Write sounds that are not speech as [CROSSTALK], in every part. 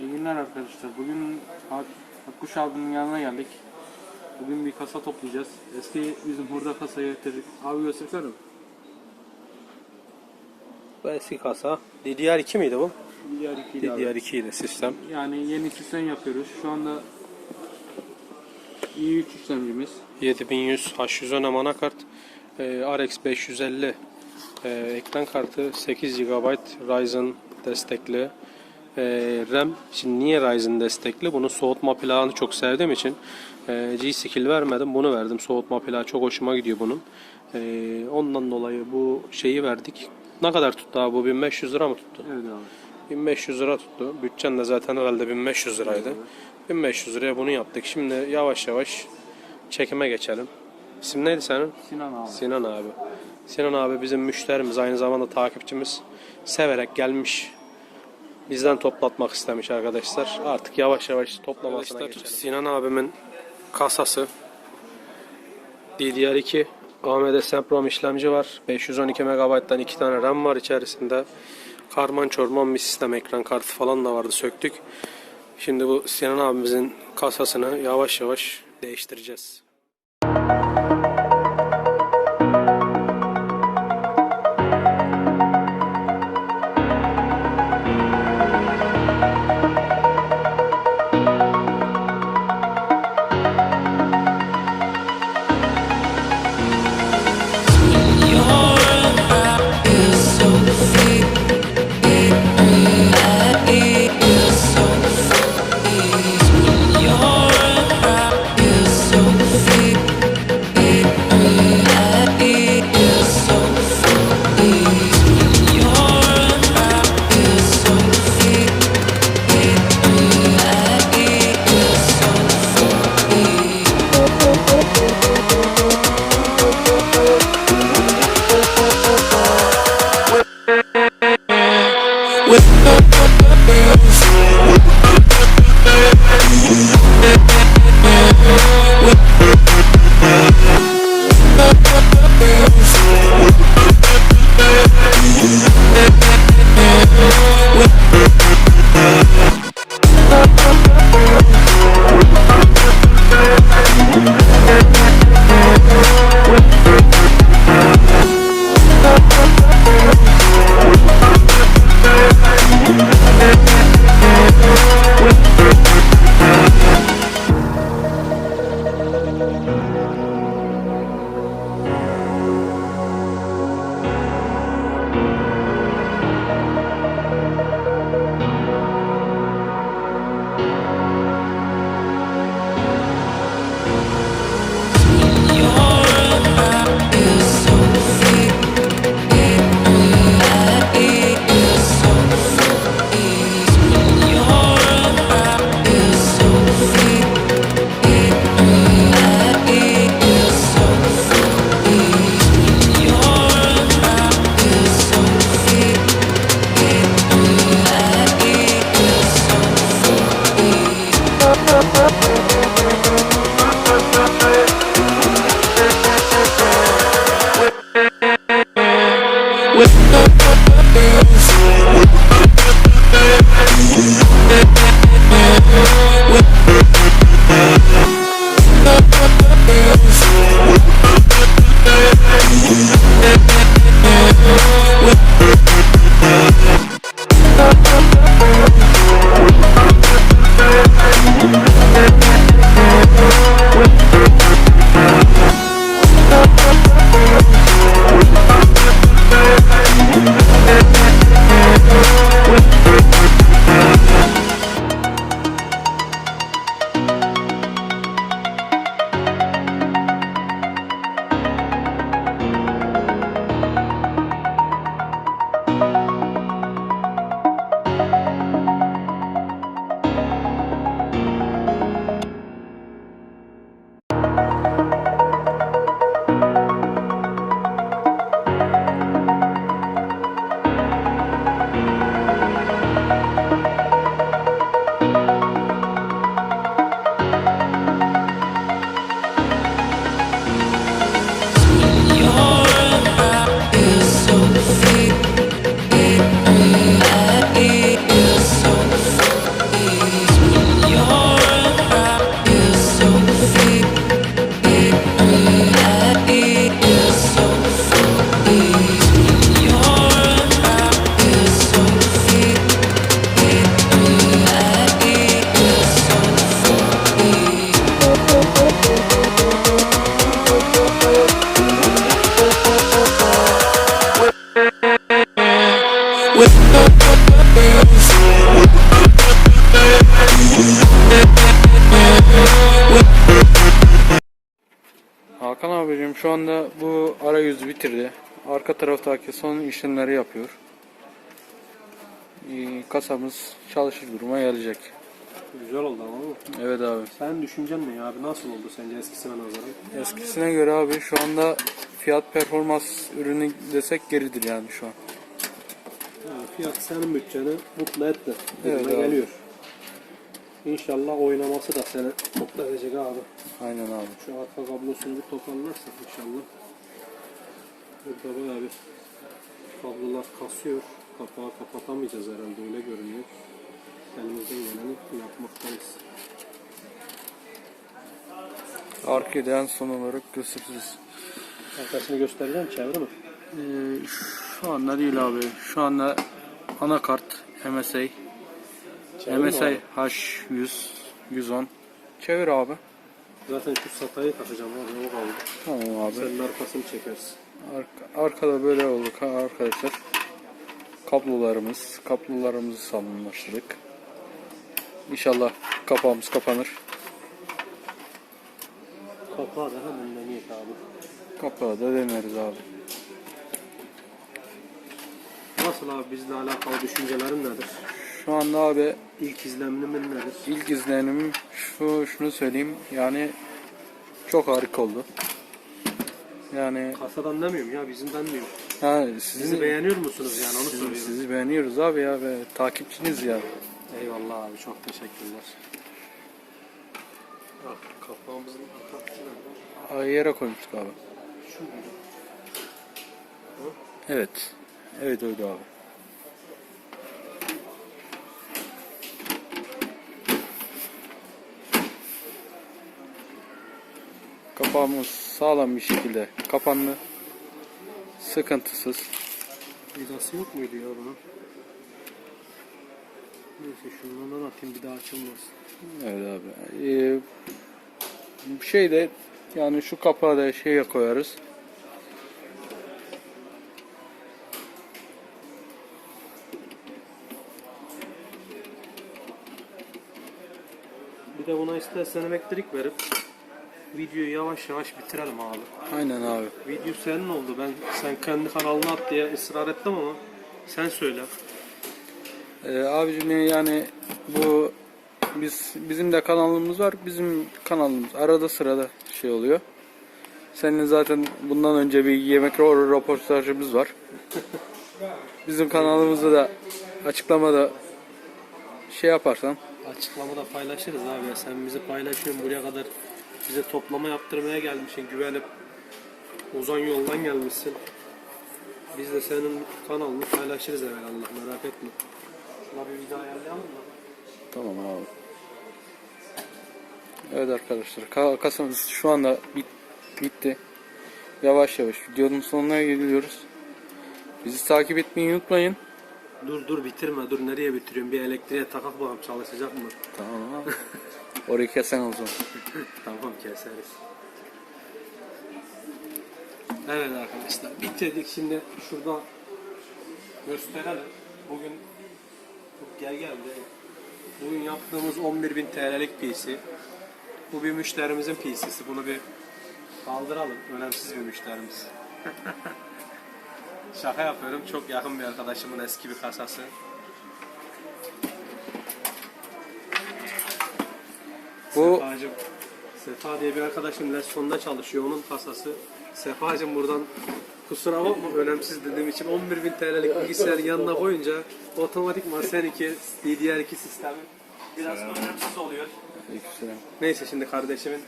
İyi günler arkadaşlar. Bugün Ak- Akkuş abinin yanına geldik. Bugün bir kasa toplayacağız. Eski bizim hurda kasayı getirdik. Abi göstersene. Bu eski kasa. DDR2 miydi bu? Diğer iki abi. DDR2 idi sistem. Yani yeni sistem yapıyoruz. Şu anda i3 işlemcimiz. 7100 H110 anakart. E, RX 550 e, ekran kartı 8 GB Ryzen destekli. E, RAM şimdi niye Ryzen destekli? Bunun soğutma plağını çok sevdiğim için e, G-Skill vermedim. Bunu verdim. Soğutma plağı çok hoşuma gidiyor bunun. E, ondan dolayı bu şeyi verdik. Ne kadar tuttu abi bu? 1500 lira mı tuttu? Evet abi. 1500 lira tuttu. Bütçen de zaten herhalde 1500 liraydı. 1500 liraya bunu yaptık. Şimdi yavaş yavaş çekime geçelim. İsim neydi senin? Sinan abi. Sinan abi. Sinan abi bizim müşterimiz, aynı zamanda takipçimiz. Severek gelmiş. Bizden toplatmak istemiş arkadaşlar. Artık yavaş yavaş toplamasına geçelim. Sinan abimin kasası. DDR2 AMD Semprom işlemci var. 512 MB'dan iki tane RAM var içerisinde. Karman çorman bir sistem ekran kartı falan da vardı söktük. Şimdi bu Sinan abimizin kasasını yavaş yavaş değiştireceğiz. Şu anda bu arayüzü bitirdi. Arka taraftaki son işlemleri yapıyor. Ee, Kasamız çalışır duruma gelecek. Güzel oldu ama bu. Evet abi. Senin düşüncen ne ya abi? Nasıl oldu sence eskisine nazaran? Eskisine göre abi şu anda fiyat performans ürünü desek geridir yani şu an. Yani fiyat senin bütçeni mutlu etti. Evet abi. geliyor. İnşallah oynaması da seni mutlu edecek abi. Aynen abi. Şu arka kablosunu bir toparlarsak inşallah. Burada bayağı bir kablolar kasıyor. Kapağı kapatamayacağız herhalde öyle görünüyor. Elimizden geleni yapmaktayız. Arkada son olarak gösteririz. Arkasını göstereceğim çevre mi? Ee, şu anda değil abi. Şu anda anakart MSI Çevir MSI abi? H100 110 Çevir abi. Zaten şu satayı takacağım abi o kaldı. Tamam abi. Senin arkasını çekersin. Arka- arkada böyle olduk ha arkadaşlar. Kablolarımız, kablolarımızı sağlamlaştırdık. İnşallah kapağımız kapanır. Kapağı da hemen deneyek abi. Kapağı da deneriz abi. Nasıl abi bizle alakalı düşüncelerin nedir? Şu anda abi İlk izlenimin nedir? ilk izlenimim şu şunu söyleyeyim yani çok harika oldu. Yani Kasadan demiyorum ya bizimden diyorum. yani Bizi sizi beğeniyor musunuz yani onu sizi, soruyorum. sizi beğeniyoruz abi ya ve takipçiniz ya. Eyvallah abi çok teşekkürler. Bak kapağımızın arkası nerede? Ay, Yere koymuştuk abi. Şu? Evet. Evet öyle abi. Kapağımız sağlam bir şekilde kapandı. Sıkıntısız. Vidası yok muydu ya bunun? Neyse şundan atayım bir daha açılmasın. Evet abi. Ee, şey de yani şu kapağı da şeye koyarız. Bir de buna istersen elektrik verip videoyu yavaş yavaş bitirelim abi. Aynen abi. Video senin oldu. Ben sen kendi kanalına at diye ısrar ettim ama sen söyle. Ee, abicim yani bu biz bizim de kanalımız var. Bizim kanalımız arada sırada şey oluyor. Senin zaten bundan önce bir yemek röportajımız var. [LAUGHS] Bizim kanalımızda da açıklamada şey yaparsan Açıklamada paylaşırız abi ya. Sen bizi paylaşıyorsun buraya kadar bize toplama yaptırmaya gelmişsin. Güvenip uzun yoldan gelmişsin. Biz de senin kanalını paylaşırız evvelallah merak etme. Şuna bir video ayarlayalım mı? tamam abi. Evet arkadaşlar ka- kasamız şu anda bit- bitti. Yavaş yavaş videonun sonuna geliyoruz. Bizi takip etmeyi unutmayın. Dur dur bitirme dur nereye bitiriyorsun? Bir elektriğe takak bakalım çalışacak mı? Tamam abi. [LAUGHS] Orayı kesen o zaman. Tamam keseriz. Evet arkadaşlar bitirdik şimdi şurada gösterelim. Bugün gel geldi. Bugün yaptığımız 11.000 TL'lik PC. Bu bir müşterimizin PC'si. Bunu bir kaldıralım. Önemsiz bir müşterimiz. [LAUGHS] Şaka yapıyorum. Çok yakın bir arkadaşımın eski bir kasası. Bu Sefacım. Sefa diye bir arkadaşım Lesson'da çalışıyor. Onun kasası. Sefacım buradan kusura bakma önemsiz dediğim için 11.000 TL'lik bilgisayar yanına koyunca otomatikman seninki DDR2 sistemi biraz önemsiz oluyor. Aleykümselam. Neyse şimdi kardeşimin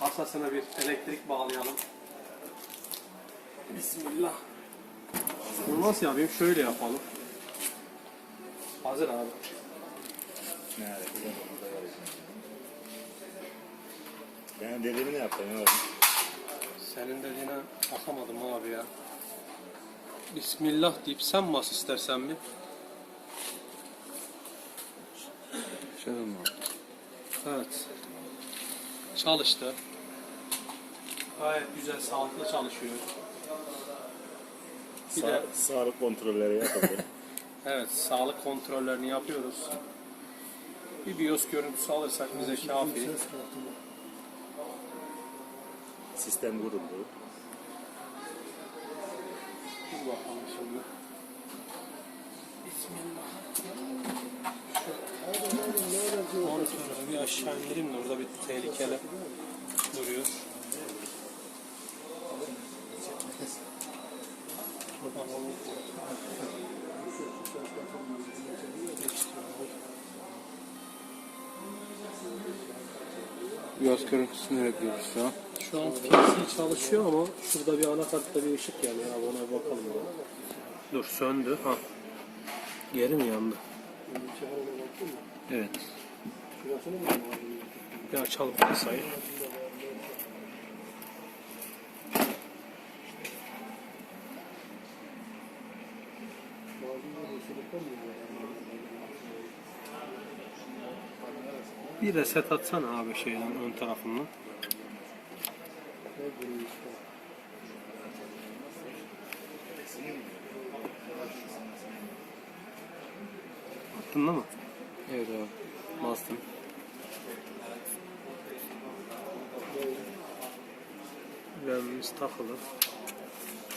kasasına bir elektrik bağlayalım. Bismillah. Bunu nasıl yapayım? Şöyle yapalım. Hazır abi. Ben dediğimi ne yaptım ya? Senin dediğine bakamadım abi ya. Bismillah deyip sen bas istersen bir. Şey olma. Evet. Çalıştı. Gayet güzel, sağlıklı çalışıyor. Bir de Sa- sağlık kontrolleri yapıldı. [LAUGHS] evet, sağlık kontrollerini yapıyoruz. Bir BIOS görüntüsü alırsak bize kafi. Sistem kuruldu. Dur bakalım şimdi. Bismillah. Monitörü bir aşağı indireyim de orada bir tehlikeli duruyor. Yaz görüntüsünü bekliyoruz şu an. Şu an PC çalışıyor ama şurada bir anakartta bir ışık yanıyor abi ona bakalım. ya. Dur söndü. Ha. Geri mi yandı? Evet. Bir açalım kasayı. Bir reset atsana abi şeyden ön tarafından. Attın mi? Evet abi. Bastım. RAM'imiz takılı.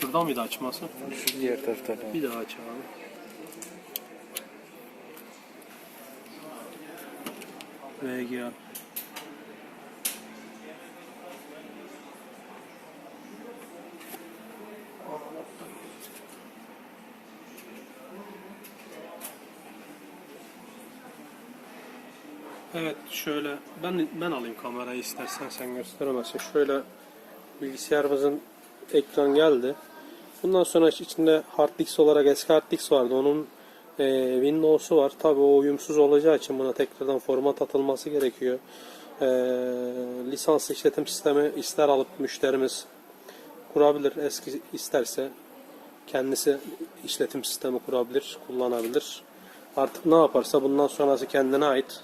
Şuradan mıydı açması? Şu diğer tarafta. Bir daha aç abi. VGA. Evet şöyle ben ben alayım kamerayı istersen sen gösteremezsin. Şöyle bilgisayarımızın ekran geldi. Bundan sonra içinde hard disk olarak eski hard disk vardı. Onun e, Windows'u var. Tabi o uyumsuz olacağı için buna tekrardan format atılması gerekiyor. E, lisans işletim sistemi ister alıp müşterimiz kurabilir. Eski isterse kendisi işletim sistemi kurabilir, kullanabilir. Artık ne yaparsa bundan sonrası kendine ait.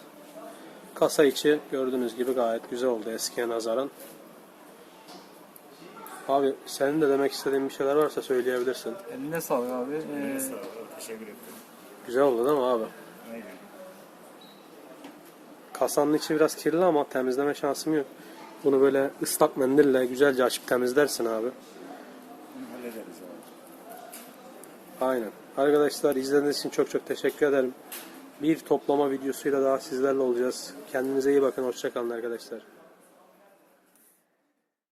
Kasa içi gördüğünüz gibi gayet güzel oldu eskiye nazaran. Abi senin de demek istediğin bir şeyler varsa söyleyebilirsin. Eline sağlık abi. Ee, Sağ ol. Teşekkür ederim. Güzel oldu değil mi abi? Aynen. Kasanın içi biraz kirli ama temizleme şansım yok. Bunu böyle ıslak mendille güzelce açıp temizlersin abi. Bunu hallederiz abi. Aynen. Arkadaşlar izlediğiniz için çok çok teşekkür ederim. Bir toplama videosuyla daha sizlerle olacağız. Kendinize iyi bakın. Hoşçakalın arkadaşlar.